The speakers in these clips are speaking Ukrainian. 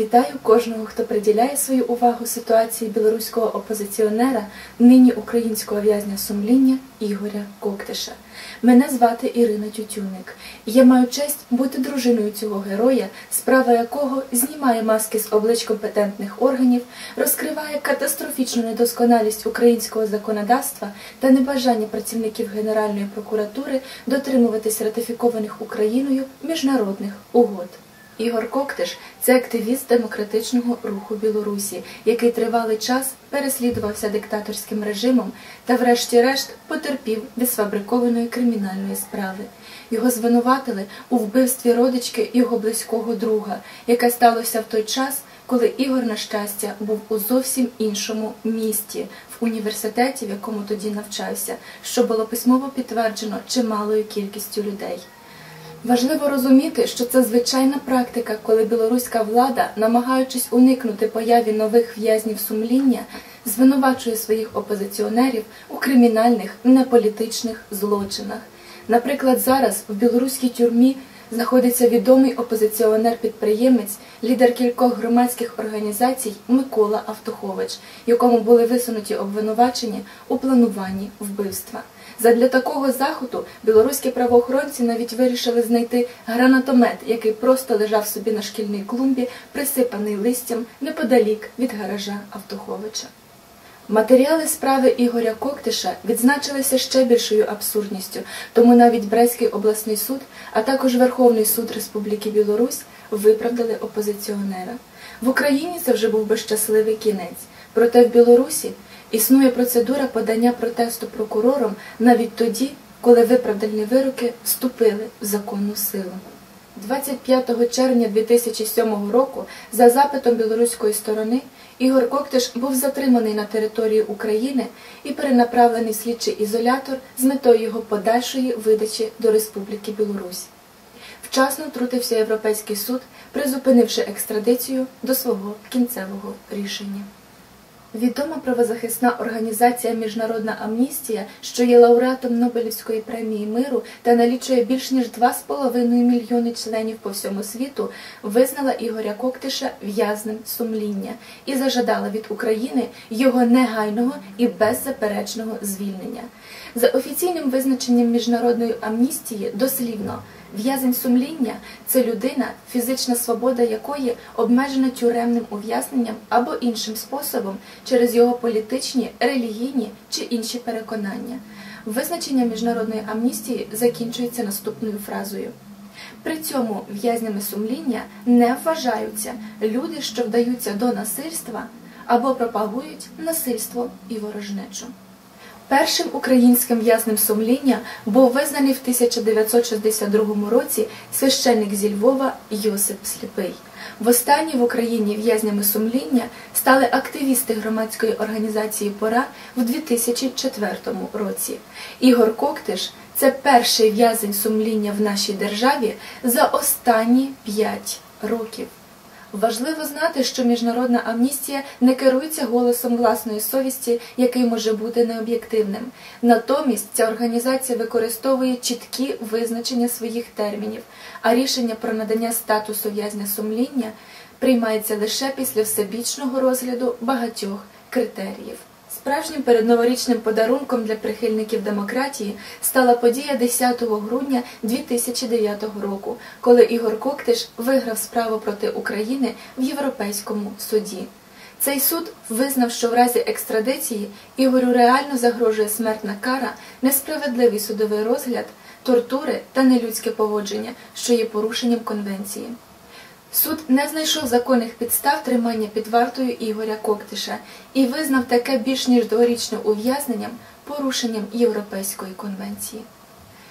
Вітаю кожного, хто приділяє свою увагу ситуації білоруського опозиціонера, нині українського в'язня сумління Ігоря Коктиша. Мене звати Ірина Тютюник, я маю честь бути дружиною цього героя, справа якого знімає маски з облич компетентних органів, розкриває катастрофічну недосконалість українського законодавства та небажання працівників Генеральної прокуратури дотримуватись ратифікованих Україною міжнародних угод. Ігор Коктиш це активіст демократичного руху Білорусі, який тривалий час переслідувався диктаторським режимом та, врешті-решт, потерпів від сфабрикованої кримінальної справи. Його звинуватили у вбивстві родички його близького друга, яке сталося в той час, коли Ігор, на щастя, був у зовсім іншому місті, в університеті, в якому тоді навчався, що було письмово підтверджено чималою кількістю людей. Важливо розуміти, що це звичайна практика, коли білоруська влада, намагаючись уникнути появі нових в'язнів сумління, звинувачує своїх опозиціонерів у кримінальних неполітичних злочинах. Наприклад, зараз в білоруській тюрмі знаходиться відомий опозиціонер-підприємець, лідер кількох громадських організацій Микола Автохович, якому були висунуті обвинувачення у плануванні вбивства. Задля такого заходу білоруські правоохоронці навіть вирішили знайти гранатомет, який просто лежав собі на шкільній клумбі, присипаний листям неподалік від гаража Автоховича. Матеріали справи Ігоря Коктиша відзначилися ще більшою абсурдністю, тому навіть Брестський обласний суд, а також Верховний суд Республіки Білорусь виправдали опозиціонера. В Україні це вже був би щасливий кінець, проте в Білорусі існує процедура подання протесту прокурором навіть тоді, коли виправдальні вироки вступили в законну силу. 25 червня 2007 року за запитом білоруської сторони Ігор Коктиш був затриманий на території України і перенаправлений в слідчий ізолятор з метою його подальшої видачі до Республіки Білорусь. Вчасно втрутився Європейський суд, призупинивши екстрадицію до свого кінцевого рішення. Відома правозахисна організація Міжнародна Амністія, що є лауреатом Нобелівської премії миру та налічує більш ніж 2,5 мільйони членів по всьому світу, визнала Ігоря Коктиша в'язнем сумління і зажадала від України його негайного і беззаперечного звільнення. За офіційним визначенням міжнародної амністії, дослівно. В'язень сумління це людина, фізична свобода якої обмежена тюремним ув'язненням або іншим способом через його політичні, релігійні чи інші переконання. Визначення міжнародної амністії закінчується наступною фразою. При цьому в'язнями сумління не вважаються люди, що вдаються до насильства або пропагують насильство і ворожнечу. Першим українським в'язнем сумління був визнаний в 1962 році священник зі Львова Йосип Сліпий. Востаннє в Україні в'язнями сумління стали активісти громадської організації Пора в 2004 році. Ігор Коктиш це перший в'язень сумління в нашій державі за останні п'ять років. Важливо знати, що міжнародна амністія не керується голосом власної совісті, який може бути необ'єктивним. Натомість ця організація використовує чіткі визначення своїх термінів, а рішення про надання статусу в'язня сумління приймається лише після всебічного розгляду багатьох критеріїв. Справжнім передноворічним подарунком для прихильників демократії стала подія 10 грудня 2009 року, коли Ігор Коктиш виграв справу проти України в Європейському суді. Цей суд визнав, що в разі екстрадиції Ігорю реально загрожує смертна кара, несправедливий судовий розгляд, тортури та нелюдське поводження, що є порушенням конвенції. Суд не знайшов законних підстав тримання під вартою Ігоря Коктиша і визнав таке більш ніж дворічне ув'язненням порушенням Європейської конвенції.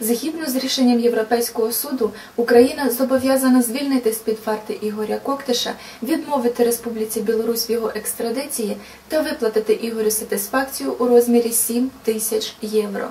Згідно з рішенням Європейського суду, Україна зобов'язана звільнити з під варти Ігоря Коктиша, відмовити Республіці Білорусь в його екстрадиції та виплатити Ігорю сатисфакцію у розмірі 7 тисяч євро.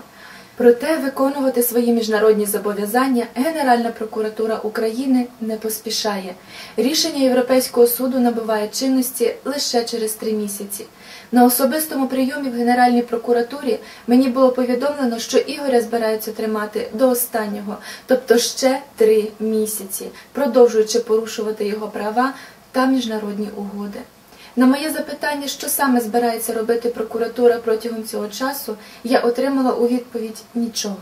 Проте виконувати свої міжнародні зобов'язання Генеральна прокуратура України не поспішає. Рішення Європейського суду набуває чинності лише через три місяці. На особистому прийомі в Генеральній прокуратурі мені було повідомлено, що Ігоря збираються тримати до останнього, тобто ще три місяці, продовжуючи порушувати його права та міжнародні угоди. На моє запитання, що саме збирається робити прокуратура протягом цього часу, я отримала у відповідь нічого.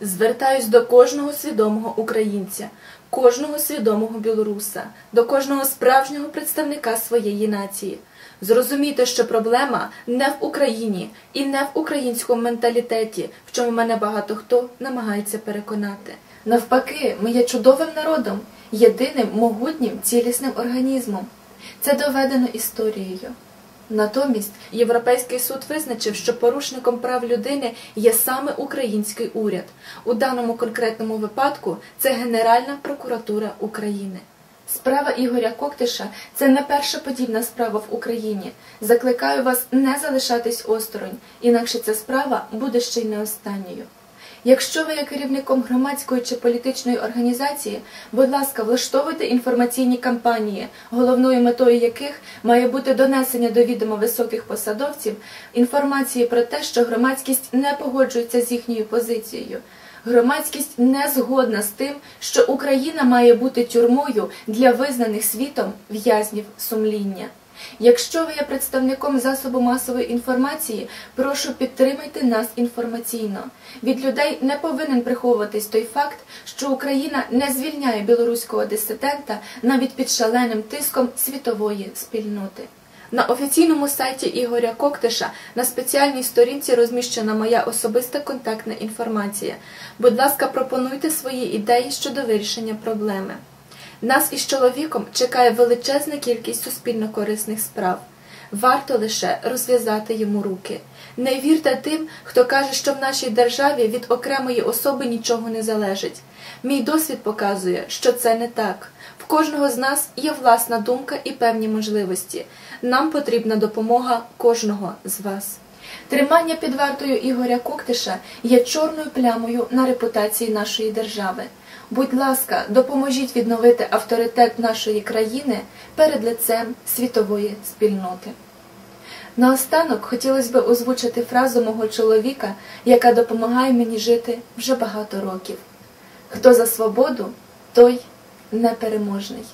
Звертаюсь до кожного свідомого українця, кожного свідомого білоруса, до кожного справжнього представника своєї нації. Зрозумійте, що проблема не в Україні і не в українському менталітеті, в чому мене багато хто намагається переконати. Навпаки, ми є чудовим народом, єдиним могутнім цілісним організмом. Це доведено історією. Натомість Європейський суд визначив, що порушником прав людини є саме український уряд. У даному конкретному випадку це Генеральна прокуратура України. Справа Ігоря Коктиша це не перша подібна справа в Україні. Закликаю вас не залишатись осторонь, інакше ця справа буде ще й не останньою. Якщо ви є керівником громадської чи політичної організації, будь ласка, влаштовуйте інформаційні кампанії, головною метою яких має бути донесення до відома високих посадовців інформації про те, що громадськість не погоджується з їхньою позицією. Громадськість не згодна з тим, що Україна має бути тюрмою для визнаних світом в'язнів сумління. Якщо ви є представником засобу масової інформації, прошу підтримайте нас інформаційно. Від людей не повинен приховуватись той факт, що Україна не звільняє білоруського дисидента навіть під шаленим тиском світової спільноти. На офіційному сайті Ігоря Коктиша на спеціальній сторінці розміщена моя особиста контактна інформація. Будь ласка, пропонуйте свої ідеї щодо вирішення проблеми. Нас із чоловіком чекає величезна кількість суспільно корисних справ. Варто лише розв'язати йому руки. Не вірте тим, хто каже, що в нашій державі від окремої особи нічого не залежить. Мій досвід показує, що це не так. В кожного з нас є власна думка і певні можливості. Нам потрібна допомога кожного з вас. Тримання під вартою Ігоря Коктиша є чорною плямою на репутації нашої держави. Будь ласка, допоможіть відновити авторитет нашої країни перед лицем світової спільноти. Наостанок хотілося б озвучити фразу мого чоловіка, яка допомагає мені жити вже багато років. Хто за свободу, той непереможний.